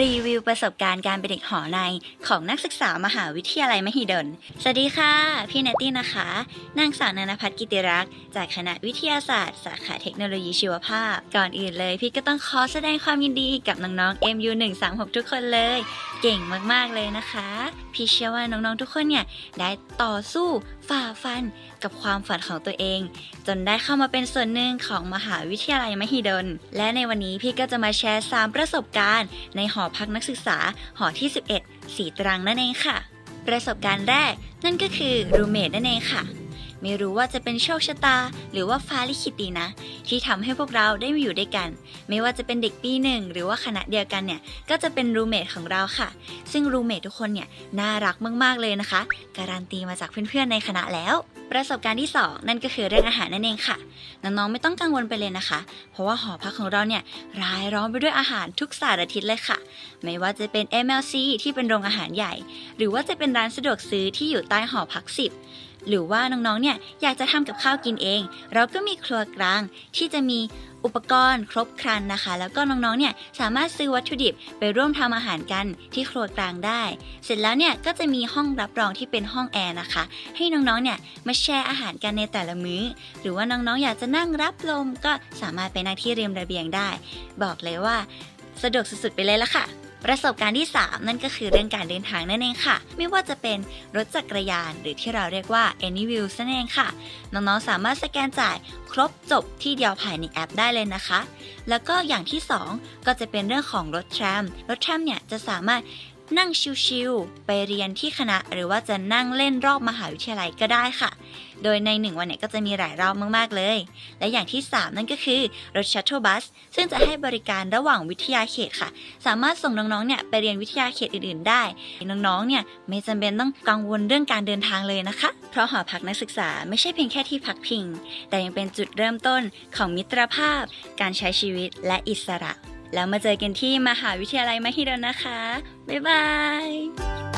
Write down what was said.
รีวิวประสบการณ์การเป็นเด็กหอในของนักศึกษามหาวิทยาลัยมหิดล สวัสดีค่ะ พี่เนตตี้นะคะ นางสาวนันพัฒน์กิติรักษ์จากคณะวิทยาศาสตร์ สาขาเทคโนโลยีชีวภาพ ก่อนอื่นเลยพี่ก็ต้องขอแสดงความยินดีกับน้องๆ MU 136ทุกคนเลย เก่งมากๆเลยนะคะ พี่เชื่อว่าน้องๆทุกคนเนี่ยได้ต่อสู้ฝ่าฟันกับความฝันของตัวเอง จนได้เข้ามาเป็นส่วนหนึ่งของมหาวิทยาลัยมหิดล และในวันนี้พี่ก็จะมาแชร์ 3 ประสบการณ์ในหออพักนักศึกษาหอที่ 11 สีตรังนั่นเองค่ะ ประสบการณ์แรกนั่นก็คือรูเมทนั่นเองค่ะ ไม่รู้ว่าจะเป็นโชคชะตา หรือว่าฟ้าลิขิตดีนะ ที่ทำให้พวกเราได้มาอยู่ด้วยกัน ไม่ว่าจะเป็นเด็กปีหนึ่งหรือว่าคณะเดียวกันเนี่ยก็จะเป็นรูเมทของเราค่ะ ซึ่งรูเมททุกคนเนี่ยน่ารักมากๆเลยนะคะ การันตีมาจากเพื่อนๆในคณะแล้วประสบการณ์ที่สองนั่นก็คือเรื่องอาหารนั่นเองค่ะ น้องๆไม่ต้องกังวลไปเลยนะคะ เพราะว่าหอพักของเราเนี่ยรายล้อมไปด้วยอาหารทุกสารทิศเลยค่ะ ไม่ว่าจะเป็น MLC ที่เป็นโรงอาหารใหญ่ หรือว่าจะเป็นร้านสะดวกซื้อที่อยู่ใต้หอพักสิบ หรือว่าน้องๆ เนี่ยอยากจะทำกับข้าวกินเอง เราก็มีครัวกลางที่จะมีอุปกรณ์ครบครันนะคะ แล้วก็น้องๆ เนี่ยสามารถซื้อวัตถุดิบไปร่วมทำอาหารกันที่ครัวกลางได้ เสร็จแล้วเนี่ยก็จะมีห้องรับรองที่เป็นห้องแอร์นะคะ ให้น้องๆ เนี่ยมาแชร์อาหารกันในแต่ละมื้อ หรือว่าน้องๆ อยากจะนั่งรับลมก็สามารถไปนั่งที่ริมระเบียงได้ บอกเลยว่า สะดวกสุดๆไปเลยละค่ะ ประสบการณ์ที่ 3 นั่นก็คือเรื่องการเดินทางนั่นเองค่ะ ไม่ว่าจะเป็นรถจักรยานหรือที่เราเรียกว่า Anywheel นั่นเองค่ะ น้องๆ สามารถสแกนจ่ายครบจบที่เดียวภายในแอปได้เลยนะคะ แล้วก็อย่างที่ 2 ก็จะเป็นเรื่องของรถแทรม รถแทรมเนี่ยจะสามารถ นั่งชิลๆไปเรียนที่คณะหรือว่าจะนั่งเล่นรอบมหาวิทยาลัยก็ได้ค่ะ โดยในหนึ่งวันเนี่ยก็จะมีหลายรอบมากๆเลย และอย่างที่ 3 นั่นก็คือรถชัตเทิลบัส ซึ่งจะให้บริการระหว่างวิทยาเขตค่ะ สามารถส่งน้องๆเนี่ยไปเรียนวิทยาเขตอื่นๆ ได้ น้องๆเนี่ยไม่จำเป็นต้องกังวลเรื่องการเดินทางเลยนะคะ เพราะหอพักนักศึกษาไม่ใช่เพียงแค่ที่พักพิง แต่ยังเป็นจุดเริ่มต้นของมิตรภาพ การใช้ชีวิตและอิสระ แล้วมาเจอกันที่มหาวิทยาลัยมหิดลนะคะ บ๊ายบาย